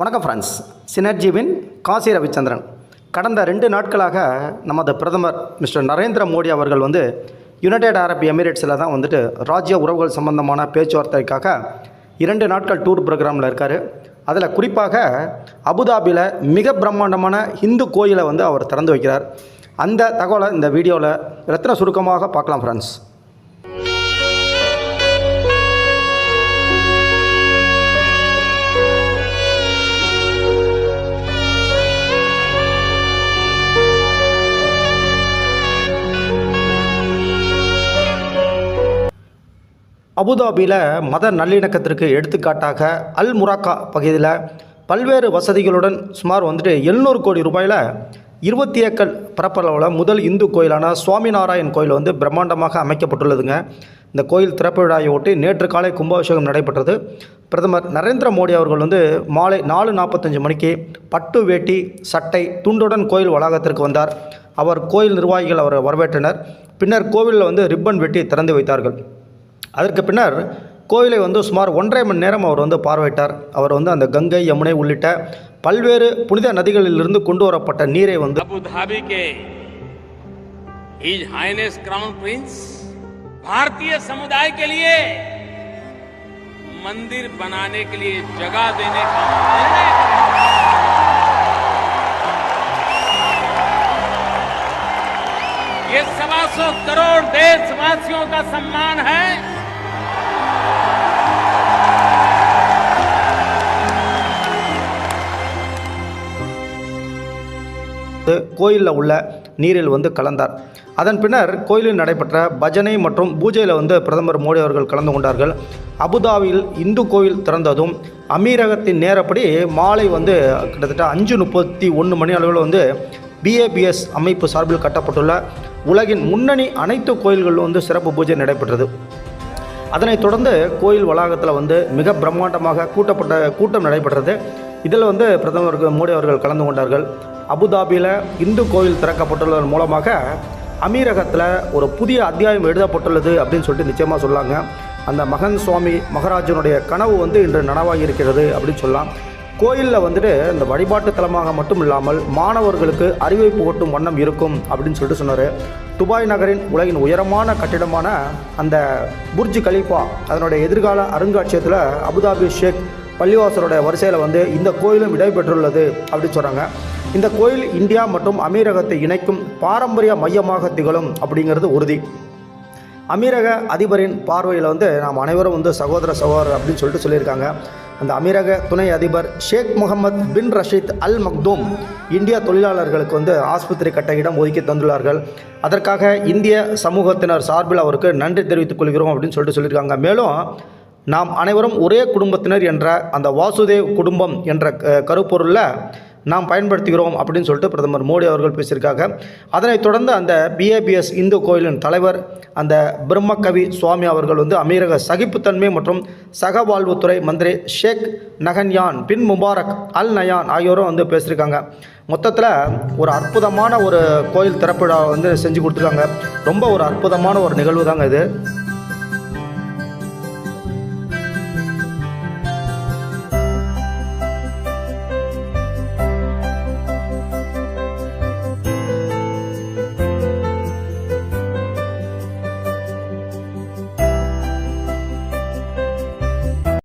வணக்கம் ஃப்ரெண்ட்ஸ் சினர்ஜீவின் காசி ரவிச்சந்திரன். கடந்த ரெண்டு நாட்களாக நமது பிரதமர் மிஸ்டர் நரேந்திர மோடி அவர்கள் வந்து யுனைடெட் அரப் எமிரேட்ஸில் தான் வந்துட்டு ராஜ்ய உறவுகள் சம்பந்தமான பேச்சுவார்த்தைக்காக இரண்டு நாட்கள் டூர் ப்ரோக்ராமில் இருக்கார். அதில் குறிப்பாக அபுதாபியில் மிக பிரம்மாண்டமான இந்து கோயிலை வந்து அவர் திறந்து வைக்கிறார். அந்த தகவலை இந்த வீடியோவில் ரத்தின சுருக்கமாக பார்க்கலாம் ஃப்ரெண்ட்ஸ் அபுதாபியில் மத நல்லிணக்கத்திற்கு எடுத்துக்காட்டாக அல் முராக்கா பகுதியில் பல்வேறு வசதிகளுடன் சுமார் வந்துட்டு எழுநூறு கோடி ரூபாயில் இருபத்தி ஏக்கர் பரப்பளவில் முதல் இந்து கோயிலான சுவாமிநாராயண் கோயில் வந்து பிரம்மாண்டமாக அமைக்கப்பட்டுள்ளதுங்க. இந்த கோயில் திறப்பு விழாவை ஒட்டி நேற்று காலை கும்பாபிஷேகம் நடைபெற்றது. பிரதமர் நரேந்திர மோடி அவர்கள் வந்து மாலை நாலு நாற்பத்தஞ்சு மணிக்கு பட்டு வேட்டி சட்டை துண்டுடன் கோயில் வளாகத்திற்கு வந்தார். அவர் கோயில் நிர்வாகிகள் அவரை வரவேற்றனர். பின்னர் கோவிலில் வந்து ரிப்பன் வெட்டி திறந்து வைத்தார்கள். அதற்கு பின்னர் கோயிலை வந்து சுமார் ஒன்றரை மணி நேரம் அவர் வந்து பார்வையிட்டார் அவர் வந்து அந்த கங்கை யமுனை உள்ளிட்ட பல்வேறு புனித நதிகளிலிருந்து கொண்டு வரப்பட்ட நீரை வந்து अबू धाबी के हिज हाइनेस क्राउन प्रिंस भारतीय समुदाय के लिए मंदिर बनाने के लिए जगह देने का निर्णय ये सवा सौ करोड़ देशवासियों का सम्मान है கோயிலில் உள்ள நீரில் வந்து கலந்தார். அதன் பின்னர் கோயிலில் நடைபெற்ற பஜனை மற்றும் பூஜையில் வந்து பிரதமர் மோடி அவர்கள் கலந்து கொண்டார்கள். அபுதாபியில் இந்து கோயில் திறந்ததும் அமீரகத்தின் நேரப்படி மாலை வந்து கிட்டத்தட்ட அஞ்சு முப்பத்தி ஒன்று மணி அளவில் வந்து பிஏபிஎஸ் அமைப்பு சார்பில் கட்டப்பட்டுள்ள உலகின் முன்னணி அனைத்து கோயில்களிலும் வந்து சிறப்பு பூஜை நடைபெற்றது. அதனைத் தொடர்ந்து கோயில் வளாகத்தில் வந்து மிக பிரம்மாண்டமாக கூட்டப்பட்ட கூட்டம் நடைபெற்றது. இதில் வந்து பிரதமர் மோடி அவர்கள் கலந்து கொண்டார்கள். அபுதாபியில் இந்து கோயில் திறக்கப்பட்டுள்ளதன் மூலமாக அமீரகத்தில் ஒரு புதிய அத்தியாயம் எழுதப்பட்டுள்ளது அப்படின்னு சொல்லிட்டு நிச்சயமாக சொல்லாங்க. அந்த மகன் சுவாமி மகராஜனுடைய கனவு வந்து இன்று நனவாகி இருக்கிறது அப்படின்னு சொல்லலாம். கோயிலில் வந்துட்டு இந்த வழிபாட்டு தலமாக மட்டும் இல்லாமல் மாணவர்களுக்கு அறிவை புகட்டும் வண்ணம் இருக்கும் அப்படின்னு சொல்லிட்டு சொன்னார். துபாய் நகரின் உலகின் உயரமான கட்டிடமான அந்த புர்ஜ் கலீஃபா அதனுடைய எதிர்கால அருங்காட்சியகத்தில் அபுதாபி ஷேக் பள்ளிவாசலோட வரிசையில் வந்து இந்த கோயிலும் இடம்பெற்றுள்ளது அப்படின்னு சொல்கிறாங்க இந்த கோயில் இந்தியா மற்றும் அமீரகத்தை இணைக்கும் பாரம்பரிய மையமாக திகழும் அப்படிங்கிறது உறுதி. அமீரக அதிபரின் பார்வையில் வந்து நாம் அனைவரும் வந்து சகோதர சகோதரர் அப்படின்னு சொல்லிட்டு சொல்லியிருக்காங்க. அந்த அமீரக துணை அதிபர் ஷேக் முகமது பின் ரஷீத் அல் மக்தூம் இந்திய தொழிலாளர்களுக்கு வந்து ஆஸ்பத்திரி கட்ட இடம் ஒதுக்கி தந்துள்ளார்கள். அதற்காக இந்திய சமூகத்தினர் சார்பில் அவருக்கு நன்றி தெரிவித்துக் கொள்கிறோம் அப்படின்னு சொல்லிட்டு சொல்லியிருக்காங்க. மேலும் நாம் அனைவரும் ஒரே குடும்பத்தினர் என்ற அந்த வாசுதேவ் குடும்பம் என்ற க- கருப்பொருளில் நாம் பயன்படுத்துகிறோம் அப்படின்னு சொல்லிட்டு பிரதமர் மோடி அவர்கள் பேசியிருக்காங்க. அதனைத் தொடர்ந்து அந்த பிஏபிஎஸ் இந்து கோயிலின் தலைவர் அந்த பிரம்மகவி சுவாமி அவர்கள் வந்து அமீரக சகிப்புத்தன்மை மற்றும் சகவாழ்வுத்துறை மந்திரி ஷேக் நகன்யான் பின் முபாரக் அல் நயான் ஆகியோரும் வந்து பேசியிருக்காங்க. மொத்தத்தில் ஒரு அற்புதமான ஒரு கோயில் திறப்பிழா வந்து செஞ்சு கொடுத்துருக்காங்க. ரொம்ப ஒரு அற்புதமான ஒரு நிகழ்வு தாங்க இது.